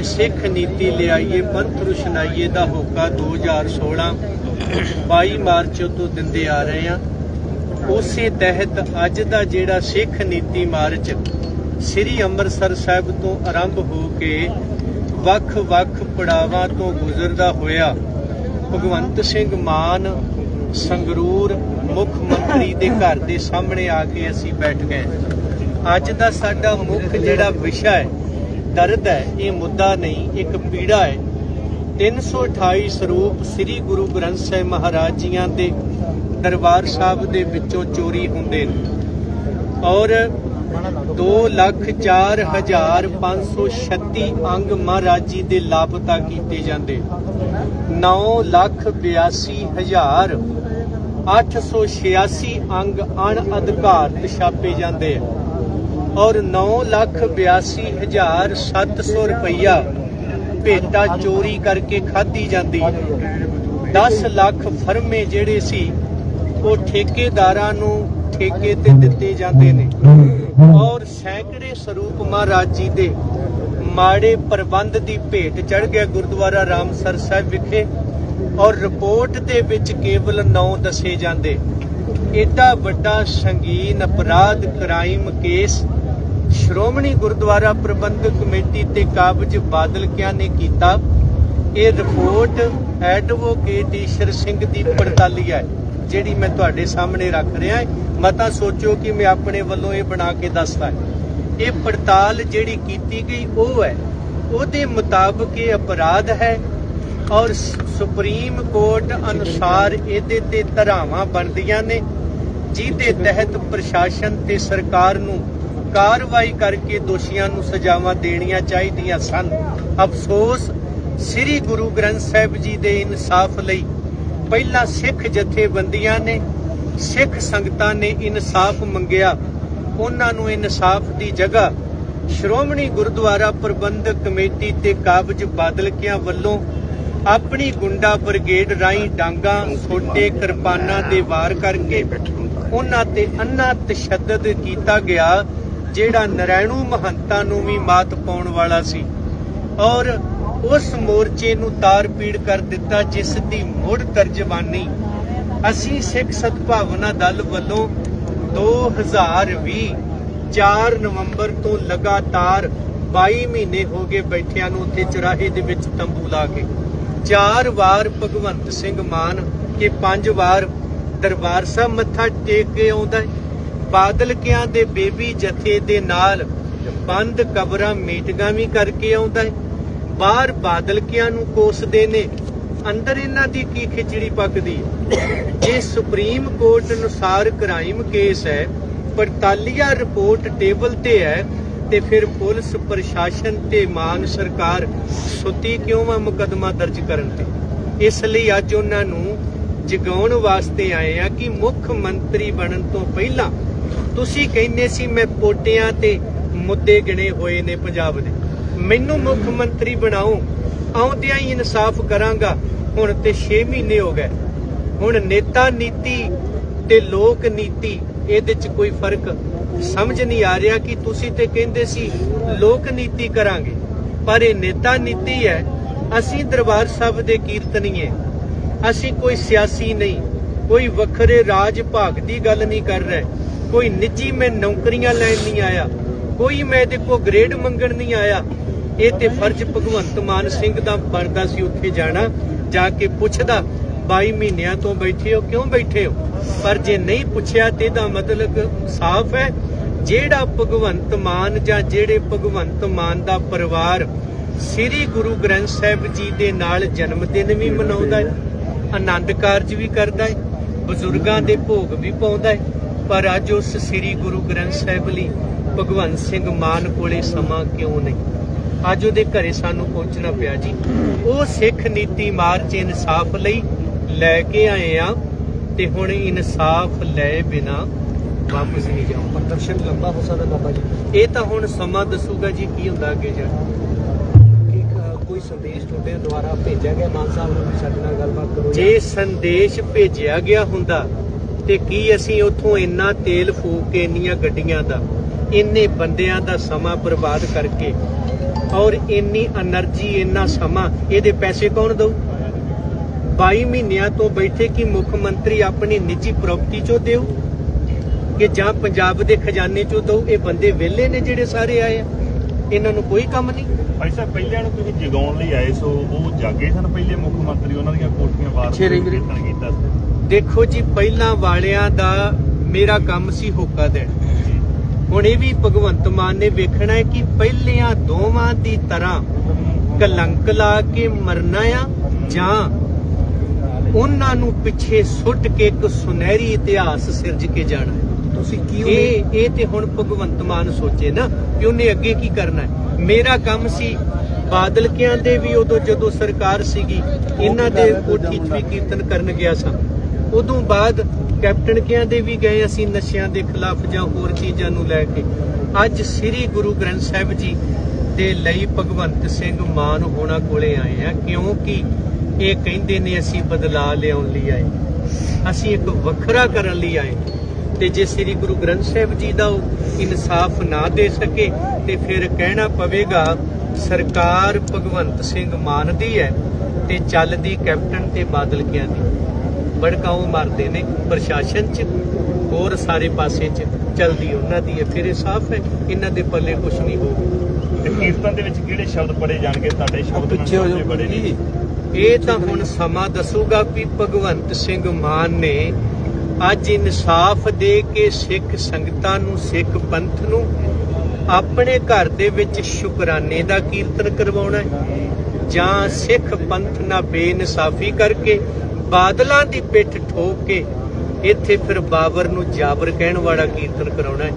ਨੇ ਸਿੱਖ ਨੀਤੀ ਲਿਆਈਏ, ਪੰਥ ਰੁਸ਼ਨਾਈਏ ਦਾ ਹੋਕਾ 2016 22 ਮਾਰਚ ਤੋਂ ਦਿੰਦੇ ਆ ਰਹੇ ਆ ਉਸੇ ਤਹਿਤ ਅੱਜ ਦਾ ਜਿਹੜਾ ਸਿੱਖ ਨੀਤੀ ਮਾਰਚ ਸ੍ਰੀ ਅੰਮ੍ਰਿਤਸਰ ਸਾਹਿਬ ਤੋਂ ਆਰੰਭ ਹੋ ਕੇ ਵੱਖ-ਵੱਖ ਪੜਾਵਾਂ ਤੋਂ ਗੁਜ਼ਰਦਾ ਹੋਇਆ ਭਗਵੰਤ ਸਿੰਘ ਮਾਨ ਸੰਗਰੂਰ ਮੁੱਖ ਮੰਤਰੀ ਦੇ ਘਰ ਦੇ ਸਾਹਮਣੇ ਆ ਕੇ ਅਸੀਂ ਬੈਠ ਗਏ। ਅੱਜ ਦਾ ਸਾਡਾ ਮੁੱਖ ਜਿਹੜਾ ਵਿਸ਼ਾ ਹੈ ਦਰਦ ਹੈ, ਇਹ ਮੁੱਦਾ ਨਹੀਂ, ਇੱਕ ਪੀੜਾ ਹੈ। 328 ਸਰੂਪ ਸ੍ਰੀ ਗੁਰੂ ਗ੍ਰੰਥ ਸਾਹਿਬ ਮਹਾਰਾਜ ਜੀਆਂ ਦੇ ਦਰਬਾਰ ਸਾਹਿਬ ਦੇ ਵਿੱਚੋਂ ਚੋਰੀ ਹੁੰਦੇ ਨੇ। ਔਰ 204536 ਅੰਗ ਮਹਾਰਾਜ ਜੀ ਦੇ ਲਾਪਤਾ ਕੀਤੇ ਜਾਂਦੇ। 982000 886 ਅੰਗ ਅਣ ਅਧਿਕਾਰਤ ਛਾਪੇ ਜਾਂਦੇ ਆ। ਔਰ 982700 ਰੁਪਈਆ ਭੇਟਾ ਚੋਰੀ ਕਰਕੇ ਖਾਧੀ ਜਾਂਦੀ। 10 ਲੱਖ ਫਰਮੇ ਜਿਹੜੇ ਸੀ, ਉਹ ਠੇਕੇਦਾਰਾਂ ਨੂੰ ਠੇਕੇ ਤੇ ਦਿੱਤੇ ਜਾਂਦੇ ਨੇ। ਔਰ ਸੈਂਕੜੇ ਸਰੂਪ ਮਹਾਰਾਜ ਜੀ ਦੇ ਮਾੜੇ ਪ੍ਰਬੰਧ ਦੀ ਭੇਟ ਚੜ ਗਿਆ ਗੁਰਦੁਆਰਾ ਰਾਮਸਰ ਸਾਹਿਬ ਵਿਖੇ ਔਰ ਰਿਪੋਰਟ ਦੇ ਵਿੱਚ ਕੇਵਲ 9 ਦੱਸੇ ਜਾਂਦੇ। ਏਡਾ ਵੱਡਾ ਸੰਗੀਨ ਅਪਰਾਧ crime case Shiromani Gurdwara Prabandhak committee ਤੇ ਕਾਬਜ ਬਾਦਲ ਕਿਆ ਨੇ ਕੀਤਾ? ਇਹ ਰਿਪੋਰਟ ਐਡਵੋਕੇਟ ਈਸ਼ਰ ਸਿੰਘ ਦੀ ਪੜਤਾਲੀ ਹੈ, ਜਿਹੜੀ ਮੈਂ ਤੁਹਾਡੇ ਸਾਹਮਣੇ ਰੱਖ ਰਿਹਾ ਹਾਂ। ਮਤਾ ਸੋਚੋ ਕਿ ਮੈਂ ਆਪਣੇ ਵੱਲੋਂ ਇਹ ਬਣਾ ਕੇ ਦੱਸਦਾ ਇਹ ਪੜਤਾਲ ਜਿਹੜੀ ਕੀਤੀ ਗਈ, ਉਹ ਹੈ, ਉਹਦੇ ਮੁਤਾਬਕ ਇਹ ਅਪਰਾਧ ਹੈ ਔਰ ਸੁਪਰੀਮ ਕੋਰਟ ਅਨੁਸਾਰ ਇਹਦੇ ਤੇ ਧਰਾਵਾਂ ਬਣਦੀਆਂ ਨੇ, ਜਿਹਦੇ ਤਹਿਤ ਪ੍ਰਸ਼ਾਸਨ ਤੇ ਸਰਕਾਰ ਨੂੰ ਕਾਰਵਾਈ ਕਰਕੇ ਦੋਸ਼ੀਆਂ ਨੂੰ ਸਜ਼ਾਵਾਂ ਦੇਣੀਆਂ ਚਾਹੀਦੀਆਂ ਸਨ। ਅਫਸੋਸ, ਸ੍ਰੀ ਗੁਰੂ ਗ੍ਰੰਥ ਸਾਹਿਬ ਜੀ ਦੇ ਇਨਸਾਫ ਲਈ ਪਹਿਲਾਂ ਸਿੱਖ ਜਥੇਬੰਦੀਆਂ ਨੇ, ਸਿੱਖ ਸੰਗਤਾਂ ਨੇ ਇਨਸਾਫ ਮੰਗਿਆ। ਉਹਨਾਂ ਨੂੰ ਇਨਸਾਫ ਦੀ ਜਗ੍ਹਾ ਸ਼੍ਰੋਮਣੀ ਗੁਰਦੁਆਰਾ ਪ੍ਰਬੰਧਕ ਕਮੇਟੀ ਤੇ ਕਾਬਜ ਬਾਦਲਕਿਆਂ ਵੱਲੋਂ ਆਪਣੀ ਗੁੰਡਾ ਬ੍ਰਿਗੇਡ ਰਾਹੀਂ ਡਾਂਗਾ ਛੋਟੇ ਕਿਰਪਾਨਾਂ ਦੇ ਵਾਰ ਕਰਕੇ ਉਹਨਾਂ ਤੇ ਅੰਨਾ ਤਸ਼ੱਦਦ ਕੀਤਾ ਗਿਆ। ਜਿਹੜਾ ਨਰੈਣੂ ਮਹੰਤਾ ਨੂੰ ਵੀ ਮਾਤ ਪਾਉਣ ਵਾਲਾ ਸੀ। ਔਰ ਉਸ ਮੋਰਚੇ ਨੂੰ ਤਾਰ ਪੀੜ ਕਰ ਦਿੱਤਾ, ਜਿਸ ਦੀ ਮੁੜ ਤਰਜਮਾਨੀ ਅਸੀਂ ਸਿੱਖ ਸਦਭਾਵਨਾ ਦਲ ਵੱਲੋਂ 2020 4 ਨਵੰਬਰ ਤੋਂ ਲਗਾਤਾਰ 22 ਮਹੀਨੇ ਹੋ ਗਏ ਬੈਠਿਆਂ ਨੂੰ ਉੱਥੇ ਚੁਰਾਹੇ ਦੇ ਵਿੱਚ ਤੰਬੂ ਲਾ ਕੇ। ਚਾਰ ਵਾਰ ਭਗਵੰਤ ਸਿੰਘ ਮਾਨ ਕੇ ਪੰਜ ਵਾਰ ਦਰਬਾਰ ਸਾਹਿਬ ਮੱਥਾ ਟੇਕ ਕੇ ਆਉਂਦਾ ਹੈ। ਬਾਦਲ ਕਿਆਂ ਦੇ ਬੇਬੀ ਜਥੇ ਦੇ ਨਾਲ ਬੰਦ ਕਬਰਾਂ ਮੀਟਿੰਗਾਂ ਵੀ ਕਰਕੇ ਆਉਂਦਾ ਹੈ। ਬਾਹਰ ਬਾਦਲ ਕਿਆਂ ਨੂੰ ਕੋਸਦੇ ਨੇ। ਅੰਦਰ ਇਹਨਾਂ ਦੀ ਕੀ ਖਿਚੜੀ ਪੱਕਦੀ ਜੇ ਸੁਪਰੀਮ ਕੋਰਟ ਅਨੁਸਾਰ ਕ੍ਰਾਈਮ ਕੇਸ ਹੈ, ਪੜਤਾਲੀਆ ਰਿਪੋਰਟ ਟੇਬਲ ਤੇ ਹੈ ਤੇ ਫਿਰ ਪੁਲਿਸ ਪ੍ਰਸ਼ਾਸਨ ਤੇ ਮਾਨ ਸਰਕਾਰ ਸੁੱਤੀ ਕਿਉਂ ਆ ਮੁਕਦਮਾ ਦਰਜ ਕਰਨ ਤੇ? ਇਸ ਲਈ ਅੱਜ ਉਹਨਾਂ ਨੂੰ ਜਗਾਉਣ ਵਾਸਤੇ ਆਏ ਆ ਕਿ ਮੁੱਖ ਮੰਤਰੀ ਬਣਨ ਤੋਂ ਪਹਿਲਾਂ ਤੁਸੀਂ ਕਹਿੰਦੇ ਸੀ ਮੈਂ ਪੋਟਿਆਂ ਤੇ ਮੁੱਦੇ ਗਿਣੇ ਹੋਏ ਨੇ ਪੰਜਾਬ ਦੇ। ਮੈਨੂੰ ਮੁੱਖ ਮੰਤਰੀ ਬਣਾਓ, ਆਉਂਦਿਆਂ ਹੀ ਇਨਸਾਫ ਕਰਾਂਗਾ, ਹੁਣ ਤੇ 6 ਮਹੀਨੇ ਹੋ ਗਏ। ਹੁਣ ਨੇਤਾ ਨੀਤੀ ਤੇ ਲੋਕ ਨੀਤੀ, ਇਹਦੇ 'ਚ ਕੋਈ ਫ਼ਰਕ ਸਮਝ ਨਹੀਂ ਆ ਰਿਹਾ ਕਿ ਤੁਸੀਂ ਤੇ ਕਹਿੰਦੇ ਸੀ ਲੋਕ ਨੀਤੀ ਕਰਾਂਗੇ। ਪਰ ਇਹ ਨੇਤਾ ਨੀਤੀ ਹੈ, ਅਸੀਂ ਦਰਬਾਰ ਸਾਹਿਬ ਦੇ ਕੀਰਤਨੀਏ ਅਸੀਂ ਕੋਈ ਸਿਆਸੀ ਨਹੀਂ, ਕੋਈ ਵੱਖਰੇ ਰਾਜ ਭਾਗ ਦੀ ਗੱਲ ਨਹੀਂ ਕਰ ਰਹੇ। ਕੋਈ ਨਿੱਜੀ ਮੈਂ ਨੌਕਰੀਆਂ ਲੈਣ ਨਹੀਂ ਆਇਆ, ਕੋਈ ਮੈਂ ਇਹਦੇ ਕੋ ਗ੍ਰੇਡ ਮੰਗਣ ਨਹੀਂ ਆਇਆ। ਇਹ ਤੇ ਫਰਜ਼ ਭਗਵੰਤ ਮਾਨ ਸਿੰਘ ਦਾ ਬਣਦਾ ਸੀ ਉੱਥੇ ਜਾਣਾ, ਜਾ ਕੇ ਪੁੱਛਦਾ 22 ਮਹੀਨਿਆਂ ਤੋਂ ਬੈਠੇ ਹੋ, ਕਿਉਂ ਬੈਠੇ ਹੋ? ਪਰ ਜੇ ਨਹੀਂ ਪੁੱਛਿਆ ਤੇ ਇਹਦਾ ਮਤਲਬ ਸਾਫ਼ ਹੈ, ਜਿਹੜਾ ਭਗਵੰਤ ਮਾਨ ਜਾਂ ਜਿਹੜੇ ਭਗਵੰਤ ਮਾਨ ਦਾ ਪਰਿਵਾਰ ਸ੍ਰੀ ਗੁਰੂ ਗ੍ਰੰਥ ਸਾਹਿਬ ਜੀ ਦੇ ਨਾਲ ਜਨਮ ਦਿਨ ਵੀ ਮਨਾਉਂਦਾ ਹੈ, ਆਨੰਦ ਕਾਰਜ ਵੀ ਕਰਦਾ ਹੈ, ਬਜ਼ੁਰਗਾਂ ਦੇ ਭੋਗ ਵੀ ਪਾਉਂਦਾ ਹੈ ਪਰ ਅੱਜ ਉਸ ਸ੍ਰੀ ਗੁਰੂ ਗ੍ਰੰਥ ਸਾਹਿਬ ਲਈ ਭਗਵੰਤ ਸਿੰਘ ਮਾਨ ਕੋਲੇ ਸਮਾਂ ਕਿਉਂ ਨਹੀਂ? ਅੱਜ ਉਹਦੇ ਘਰੇ ਸਾਨੂੰ ਪਹੁੰਚਣਾ ਪਿਆ ਜੀ। ਉਹ ਸਿੱਖ ਨੀਤੀ ਮਾਰਚ ਇਨਸਾਫ ਲਈ ਲੈ ਕੇ ਆਏ ਆ ਤੇ ਹੁਣ ਇਨਸਾਫ ਲੈ ਬਿਨਾ ਵਾਪਸ ਨਹੀਂ ਜਾਓ ਪ੍ਰਦਰਸ਼ਨ ਲੰਬਾ ਹੋ ਸਕਦਾ ਬਾਬਾ ਜੀ। ਇਹ ਤਾਂ ਹੁਣ ਸਮਾਂ ਦੱਸੂਗਾ ਜੀ ਕੀ ਹੁੰਦਾ ਅੱਗੇ ਜਾ ਕੋਈ ਸੰਦੇਸ਼ ਤੁਹਾਡੇ ਦੁਆਰਾ ਭੇਜਿਆ ਗਿਆ? ਮਾਨ ਸਾਹਿਬ ਨੂੰ ਸਾਡੇ ਨਾਲ ਗੱਲਬਾਤ ਕਰੋ। ਜੇ ਸੰਦੇਸ਼ ਭੇਜਿਆ ਗਿਆ ਹੁੰਦਾ ਤੇ ਕੀ ਅਸੀਂ ਉੱਥੋਂ ਇੰਨਾ ਤੇਲ ਫੂਕ ਕੇ ਇੰਨੀਆਂ ਗੱਡੀਆਂ ਦਾ ਇੰਨੇ ਬੰਦਿਆਂ ਦਾ ਸਮਾਂ ਬਰਬਾਦ ਕਰਕੇ ਔਰ ਇੰਨੀ એનર્ਜੀ ਇੰਨਾ ਸਮਾਂ ਇਹਦੇ ਪੈਸੇ ਕੌਣ ਦਊ? 22 ਮਹੀਨਿਆਂ ਤੋਂ ਬੈਠੇ ਕਿ ਮੁੱਖ ਮੰਤਰੀ ਆਪਣੀ ਨਿੱਜੀ ਪ੍ਰਾਪਰਟੀ ਚੋਂ ਦੇਉ ਕਿ ਜਾਂ ਪੰਜਾਬ ਦੇ ਖਜ਼ਾਨੇ ਚੋਂ ਦਊ? ਇਹ ਬੰਦੇ ਵਿਹਲੇ ਨੇ ਜਿਹੜੇ ਸਾਰੇ ਆਏ ਆ। ਇਹਨਾਂ ਨੂੰ ਕੋਈ ਕੰਮ ਨਹੀਂ। ਭਾਈ ਸਾਹਿਬ ਪਹਿਲਿਆਂ ਨੂੰ ਤੁਸੀਂ ਜਗਾਉਣ ਲਈ ਆਏ ਸੋ ਉਹ ਜਾਗੇ ਸਨ ਪਹਿਲੇ ਮੁੱਖ ਮੰਤਰੀ ਉਹਨਾਂ ਦੀਆਂ ਕੋਠੀਆਂ ਵਾਰ ਕੀਤਾ ਸੀ। ਦੇਖੋ ਜੀ ਪਹਿਲਾਂ ਵਾਲਿਆਂ ਦਾ ਮੇਰਾ ਕੰਮ ਸੀ ਹੋਕਾ ਦੇਣ। ਹੁਣ ਇਹ ਵੀ ਭਗਵੰਤ ਮਾਨ ਨੇ ਵੇਖਣਾ ਹੈ ਕਿ ਪਹਿਲਿਆਂ ਦੋਵਾਂ ਦੀ ਤਰ੍ਹਾਂ ਕਲੰਕ ਲਾ ਕੇ ਮਰਨਾ ਆ ਜਾਂ ਉਹਨਾਂ ਨੂੰ ਪਿੱਛੇ ਸੁੱਟ ਕੇ ਇੱਕ ਸੁਨਹਿਰੀ ਇਤਿਹਾਸ ਸਿਰਜ ਕੇ ਜਾਣਾ ਹੈ। ਤੁਸੀਂ ਕੀ ਇਹ ਇਹ ਤੇ ਹੁਣ ਭਗਵੰਤ ਮਾਨ ਸੋਚੇ ਨਾ ਕਿ ਉਹਨੇ ਅੱਗੇ ਕੀ ਕਰਨਾ ਹੈ। ਮੇਰਾ ਕੰਮ ਸੀ ਬਾਦਲ ਕਿਆਂ ਦੇ ਵੀ ਉਦੋਂ ਜਦੋਂ ਸਰਕਾਰ ਸੀਗੀ ਇਹਨਾਂ ਦੇ ਕੋਠੀ 'ਚ ਵੀ ਕੀਰਤਨ ਕਰਨ ਗਿਆ ਸਾਂ। ਉਦੋਂ ਬਾਅਦ ਕੈਪਟਨ ਕਿਆਂ ਦੇ ਵੀ ਗਏ, ਅਸੀਂ ਨਸ਼ਿਆਂ ਦੇ ਖਿਲਾਫ ਜਾਂ ਹੋਰ ਚੀਜ਼ਾਂ ਨੂੰ ਲੈ ਕੇ। ਅੱਜ ਸ੍ਰੀ ਗੁਰੂ ਗ੍ਰੰਥ ਸਾਹਿਬ ਜੀ ਦੇ ਲਈ ਭਗਵੰਤ ਸਿੰਘ ਮਾਨ ਹੋਣਾ ਕੋਲੇ ਆਏ ਆ ਕਿਉਂਕਿ ਇਹ ਕਹਿੰਦੇ ਨੇ ਅਸੀਂ ਬਦਲਾ ਲਿਆਉਣ ਲਈ ਆਏ। ਅਸੀਂ ਇੱਕ ਵੱਖਰਾ ਕਰਨ ਲਈ ਆਏ। ਤੇ ਜੇ ਸ੍ਰੀ ਗੁਰੂ ਗ੍ਰੰਥ ਸਾਹਿਬ ਜੀ ਦਾ ਉਹ ਇਨਸਾਫ ਨਾ ਦੇ ਸਕੇ, ਤੇ ਫਿਰ ਕਹਿਣਾ ਪਵੇਗਾ, ਸਰਕਾਰ ਭਗਵੰਤ ਸਿੰਘ ਮਾਨ ਦੀ ਹੈ ਤੇ ਚੱਲਦੀ ਕੈਪਟਨ ਤੇ ਬਾਦਲ ਕਿਆਂ ਦੀ। ਬੜਕਾ ਉਹ ਮਰਦੇ ਨੇ ਪ੍ਰਸ਼ਾਸਨ ਚ ਹੋਰ ਸਾਰੇ ਪਾਸੇ ਚ ਚਲਦੀ ਉਹਨਾਂ ਦੀ। ਹੈ ਫਿਰ ਇਹ ਸਾਫ਼ ਹੈ ਇਹਨਾਂ ਦੇ ਪੱਲੇ ਕੁਝ ਨਹੀਂ ਹੋਊ ਤੇ ਕੀਰਤਨ ਦੇ ਵਿੱਚ ਕਿਹੜੇ ਸ਼ਬਦ ਪੜੇ ਜਾਣਗੇ? ਤੁਹਾਡੇ ਸ਼ਬਦ ਪਿੱਛੇ ਹੋ ਜਾਓ ਬੜੇ ਨੇ ਇਹ ਤਾਂ ਹੁਣ ਸਮਾਂ ਦੱਸੂਗਾ ਵੀ ਭਗਵੰਤ ਸਿੰਘ ਮਾਨ ਨੇ ਅੱਜ ਇਨਸਾਫ ਦੇ ਕੇ ਸਿੱਖ ਸੰਗਤਾਂ ਨੂੰ ਸਿੱਖ ਪੰਥ ਨੂੰ ਆਪਣੇ ਘਰ ਦੇ ਵਿੱਚ ਸ਼ੁਕਰਾਨੇ ਦਾ ਕੀਰਤਨ ਕਰਵਾਉਣਾ ਹੈ ਜਾਂ ਸਿੱਖ ਪੰਥ ਨਾਲ ਬੇਇਨਸਾਫੀ ਕਰਕੇ ਬਾਦਲਾਂ ਦੀ ਪਿੱਠ ਠੋਕ ਕੇ ਇੱਥੇ ਫਿਰ ਬਾਬਰ ਨੂੰ ਜਾਬਰ ਕਹਿਣ ਵਾਲਾ ਕੀਰਤਨ ਕਰਾਉਣਾ ਹੈ।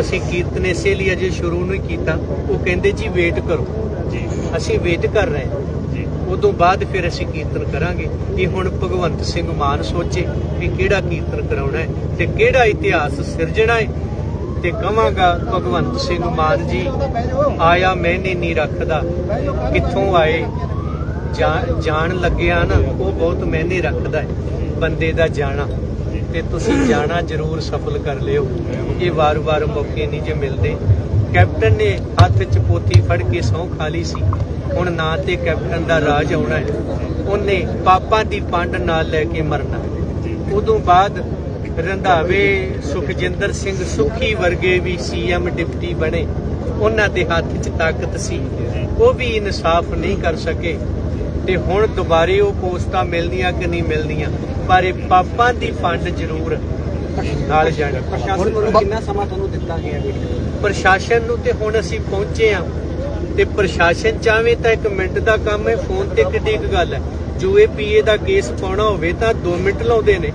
ਅਸੀਂ ਕੀਰਤਨ ਇਸੇ ਲਈ ਅਜੇ ਸ਼ੁਰੂ ਨਹੀਂ ਕੀਤਾ। ਉਹ ਕਹਿੰਦੇ ਜੀ ਵੇਟ ਕਰੋ। ਜੀ। ਅਸੀਂ ਵੇਟ ਕਰ ਰਹੇ ਹਾਂ। ਜੀ। ਉਦੋਂ ਬਾਅਦ ਫਿਰ ਅਸੀਂ ਕੀਰਤਨ ਕਰਾਂਗੇ ਇਹ ਹੁਣ ਭਗਵੰਤ ਸਿੰਘ ਮਾਨ ਸੋਚੇ ਕਿ ਕਿਹੜਾ ਕੀਰਤਨ ਕਰਾਉਣਾ ਹੈ ਤੇ ਕਿਹੜਾ ਇਤਿਹਾਸ ਸਿਰਜਣਾ ਹੈ। ਤੇ ਕਵਾਂਗਾ ਭਗਵੰਤ ਸਿੰਘ ਮਾਨ ਜੀ ਆਇਆ ਮੈਨੇ ਨਹੀਂ ਰੱਖਦਾ। ਕਿੱਥੋਂ ਆਏ? ਜਾਣ ਲੱਗਿਆ ਨਾ, ਉਹ ਬਹੁਤ ਮੈਨੇ ਰੱਖਦਾ ਹੈ ਬੰਦੇ ਦਾ ਜਾਣਾ। ਤੇ ਤੁਸੀਂ ਜਾਣਾ ਜ਼ਰੂਰ ਸਫਲ ਕਰ ਲਿਓ। ਇਹ ਵਾਰ-ਵਾਰ ਮੌਕੇ ਨਹੀਂ ਜੇ ਮਿਲਦੇ। ਕੈਪਟਨ ਨੇ ਹੱਥ 'ਚ ਪੋਥੀ ਫੜ ਕੇ ਸਹੁੰ ਖਾ ਲਈ ਸੀ। ਹੁਣ ਨਾ ਤੇ ਕੈਪਟਨ ਦਾ ਰਾਜ ਆਉਣਾ ਹੈ। ਉਹਨੇ ਪਾਪਾਂ ਦੀ ਪੰਡ ਨਾਲ ਲੈ ਕੇ ਮਰਨਾ ਹੈ। ਉਦੋਂ ਬਾਅਦ ਰੰਧਾਵੇ ਸੁਖਜਿੰਦਰ ਸਿੰਘ ਸੁਖੀ ਵਰਗੇ ਵੀ ਸੀਐਮ ਡਿਪਟੀ ਬਣੇ। ਉਹਨਾਂ ਦੇ ਹੱਥ 'ਚ ਤਾਕਤ ਸੀ। ਉਹ ਵੀ ਇਨਸਾਫ ਨਹੀਂ ਕਰ ਸਕੇ। ਤੇ ਹੁਣ ਦੁਬਾਰੇ ਉਹ ਪੋਸਟਾਂ ਮਿਲਦੀਆਂ ਕਿ ਨਹੀਂ ਮਿਲਦੀਆਂ ਪਰ ਇਹ ਪਾਪਾਂ ਦੀ ਫੰਡ ਜ਼ਰੂਰ ਨਾਲ ਜਾਣੀ ਪ੍ਰਸ਼ਾਸਨ ਵੱਲੋਂ ਕਿੰਨਾ ਸਮਾਂ ਤੁਹਾਨੂੰ ਦਿੱਤਾ ਗਿਆ ਵੇਟ ਕਰਨ ਦਾ? ਪ੍ਰਸ਼ਾਸਨ ਨੂੰ ਤੇ ਹੁਣ ਅਸੀਂ ਪਹੁੰਚੇ ਆ ਤੇ ਪ੍ਰਸ਼ਾਸਨ ਚਾਹਵੇ ਤਾਂ ਇੱਕ ਮਿੰਟ ਦਾ ਕੰਮ ਹੈ ਫੋਨ ਤੇ ਕਿੱਡੀ ਕੁ ਗੱਲ ਹੈ। ਜੋ ਇਹ ਪੀਏ ਦਾ ਕੇਸ ਪਾਉਣਾ ਹੋਵੇ ਤਾਂ 2 ਮਿੰਟ ਲਾਉਂਦੇ ਨੇ।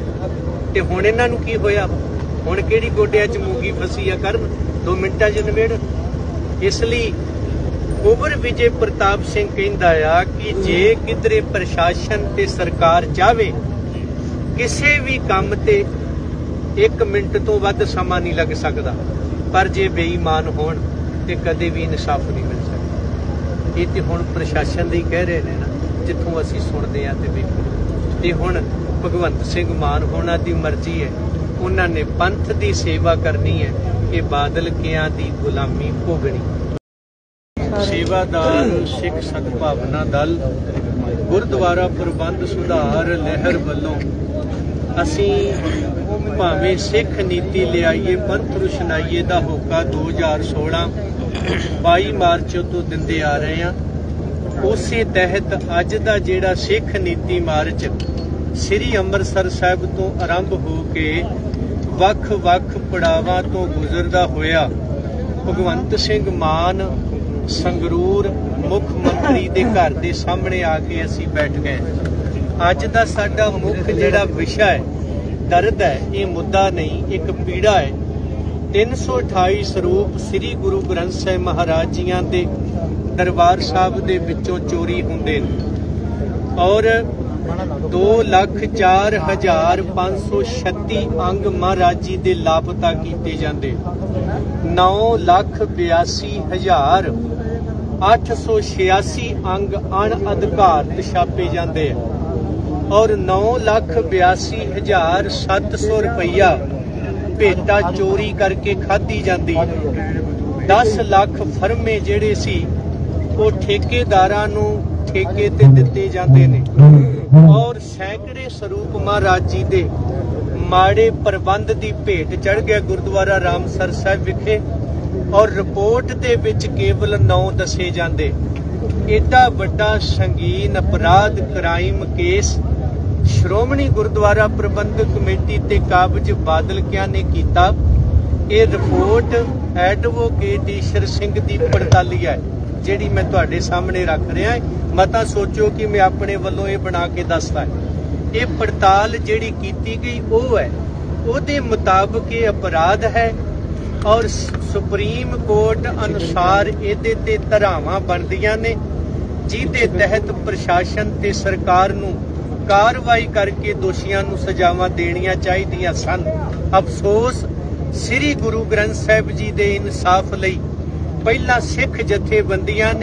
ਤੇ ਹੁਣ ਇਹਨਾਂ ਨੂੰ ਕੀ ਹੋਇਆ? ਹੁਣ ਕਿਹੜੀ ਗੋਡਿਆਂ 'ਚ ਮੂੰਗੀ ਫਸੀ ਆ ਕਰਨ 2 ਮਿੰਟਾਂ 'ਚ ਨਿਬੇੜ। ਇਸ ਲਈ ਕੁੰਵਰ ਵਿਜੇ ਪ੍ਰਤਾਪ ਸਿੰਘ ਕਹਿੰਦਾ ਆ ਕਿ ਜੇ ਕਿਧਰੇ ਪ੍ਰਸ਼ਾਸਨ ਤੇ ਸਰਕਾਰ ਚਾਹਵੇ ਕਿਸੇ ਵੀ ਕੰਮ ਤੇ 1 ਮਿੰਟ ਤੋਂ ਵੱਧ ਸਮਾਂ ਨਹੀਂ ਲੱਗ ਸਕਦਾ। ਪਰ ਜੇ ਬੇਈਮਾਨ ਹੋਣ ਤੇ ਕਦੇ ਵੀ ਇਨਸਾਫ ਨਹੀਂ ਮਿਲ ਸਕਦਾ। ਇਹ ਤੇ ਹੁਣ ਪ੍ਰਸ਼ਾਸਨ ਦੇ ਕਹਿ ਰਹੇ ਨੇ ਨਾ, ਜਿੱਥੋਂ ਅਸੀਂ ਸੁਣਦੇ ਆ ਤੇ ਵੇਖਦੇ ਤੇ ਹੁਣ ਭਗਵੰਤ ਸਿੰਘ ਮਾਨ ਹੋਣਾ ਦੀ ਮਰਜ਼ੀ ਹੈ। ਉਹਨਾਂ ਨੇ ਪੰਥ ਦੀ ਸੇਵਾ ਕਰਨੀ ਹੈ ਕਿ ਬਾਦਲ ਕਿਆਂ ਦੀ ਗੁਲਾਮੀ ਭੋਗਣੀ। ਸੇਵਾਦਾਰ, ਸਿੱਖ ਸਦਭਾਵਨਾ ਦਲ, ਗੁਰਦੁਆਰਾ ਪ੍ਰਬੰਧ ਸੁਧਾਰ ਲਹਿਰ ਵੱਲੋਂ ਅਸੀਂ ਭਾਵੇਂ ਸਿੱਖ ਨੀਤੀ ਲਿਆਈਏ, ਪੰਥ ਰੁਸ਼ਨਾਈਏ ਦਾ ਹੋਕਾ 2016 22 ਮਾਰਚ ਤੋਂ ਦਿੰਦੇ ਆ ਰਹੇ ਹਾਂ। ਉਸੇ ਤਹਿਤ ਅੱਜ ਦਾ ਜਿਹੜਾ ਸਿੱਖ ਨੀਤੀ ਮਾਰਚ ਸ੍ਰੀ ਅੰਮ੍ਰਿਤਸਰ ਸਾਹਿਬ ਤੋਂ ਆਰੰਭ ਹੋ ਕੇ ਵੱਖ-ਵੱਖ ਪੜਾਵਾਂ ਤੋਂ ਗੁਜ਼ਰਦਾ ਹੋਇਆ, ਭਗਵੰਤ ਸਿੰਘ ਮਾਨ ਸੰਗਰੂਰ ਮੁੱਖ ਮੰਤਰੀ ਦੇ ਘਰ ਦੇ ਸਾਹਮਣੇ ਆ ਕੇ ਅਸੀਂ ਬੈਠ ਗਏ। ਅੱਜ ਦਾ ਸਾਡਾ ਮੁੱਖ ਜਿਹੜਾ ਵਿਸ਼ਾ ਹੈ, ਦਰਦ ਹੈ, ਇਹ ਮੁੱਦਾ ਨਹੀਂ, ਇੱਕ ਪੀੜਾ ਹੈ। 328 ਸਰੂਪ ਸ੍ਰੀ ਗੁਰੂ ਗ੍ਰੰਥ ਸਾਹਿਬ ਮਹਾਰਾਜ ਜੀਆਂ ਦੇ ਦਰਬਾਰ ਸਾਹਿਬ ਦੇ ਵਿੱਚੋਂ ਚੋਰੀ ਹੁੰਦੇ ਨੇ। ਔਰ 204536 ਅੰਗ ਮਹਾਰਾਜ ਜੀ ਦੇ ਲਾਪਤਾ ਕੀਤੇ ਜਾਂਦੇ। 982000 886 ਅੰਗ ਅਣ ਅਧਿਕਾਰਤ ਛਾਪੇ ਜਾਂਦੇ ਆ। ਔਰ 982700 ਰੁਪਈਆ ਭੇਟਾ ਚੋਰੀ ਕਰਕੇ ਖਾਧੀ ਜਾਂਦੀ 10 ਲੱਖ ਫਰਮੇ ਜਿਹੜੇ ਸੀ, ਉਹ ਠੇਕੇਦਾਰਾਂ ਨੂੰ ਠੇਕੇ ਤੇ ਦਿੱਤੇ ਜਾਂਦੇ ਨੇ। ਔਰ ਸੈਂਕੜੇ ਸਰੂਪ ਮਹਾਰਾਜ ਜੀ ਦੇ ਮਾੜੇ ਪ੍ਰਬੰਧ ਦੀ ਭੇਟ ਚੜ ਗਿਆ ਗੁਰਦੁਆਰਾ ਰਾਮਸਰ ਸਾਹਿਬ ਵਿਖੇ। ਔਰ ਰਿਪੋਰਟ ਦੇ ਵਿੱਚ ਕੇਵਲ 9 ਦੱਸੇ ਜਾਂਦੇ। ਏਡਾ ਵੱਡਾ ਸੰਗੀਨ ਅਪਰਾਧ crime case Shiromani Gurdwara Prabandhak committee ਤੇ ਕਾਬਜ ਬਾਦਲ ਨੇ ਕੀਤਾ? ਇਹ ਰਿਪੋਰਟ ਐਡਵੋਕੇਟ ਈਸ਼ਰ ਸਿੰਘ ਦੀ ਪੜਤਾਲੀ ਹੈ, ਜਿਹੜੀ ਮੈਂ ਤੁਹਾਡੇ ਸਾਹਮਣੇ ਰੱਖ ਰਿਹਾ ਮਤਾ ਸੋਚੋ ਕਿ ਮੈਂ ਆਪਣੇ ਵੱਲੋਂ ਇਹ ਬਣਾ ਕੇ ਦੱਸਦਾ ਇਹ ਪੜਤਾਲ ਜਿਹੜੀ ਕੀਤੀ ਗਈ ਉਹ ਹੈ, ਉਹਦੇ ਮੁਤਾਬਕ ਇਹ ਅਪਰਾਧ ਹੈ ਔਰ ਸੁਪਰੀਮ ਕੋਰਟ ਅਨੁਸਾਰ ਇਹਦੇ ਤੇ ਧਾਰਾਵਾਂ ਬਣਦੀਆਂ ਨੇ, ਜਿਹਦੇ ਤਹਿਤ ਪ੍ਰਸ਼ਾਸਨ ਤੇ ਸਰਕਾਰ ਨੂੰ ਕਾਰਵਾਈ ਕਰਕੇ ਦੋਸ਼ੀਆਂ ਨੂੰ ਸਜ਼ਾਵਾਂ ਦੇਣੀਆਂ ਚਾਹੀਦੀਆਂ ਸਨ। ਅਫਸੋਸ, ਸ੍ਰੀ ਗੁਰੂ ਗ੍ਰੰਥ ਸਾਹਿਬ ਜੀ ਦੇ ਇਨਸਾਫ ਲਈ ਪਹਿਲਾਂ ਸਿੱਖ ਜਥੇਬੰਦੀਆਂ ਨੇ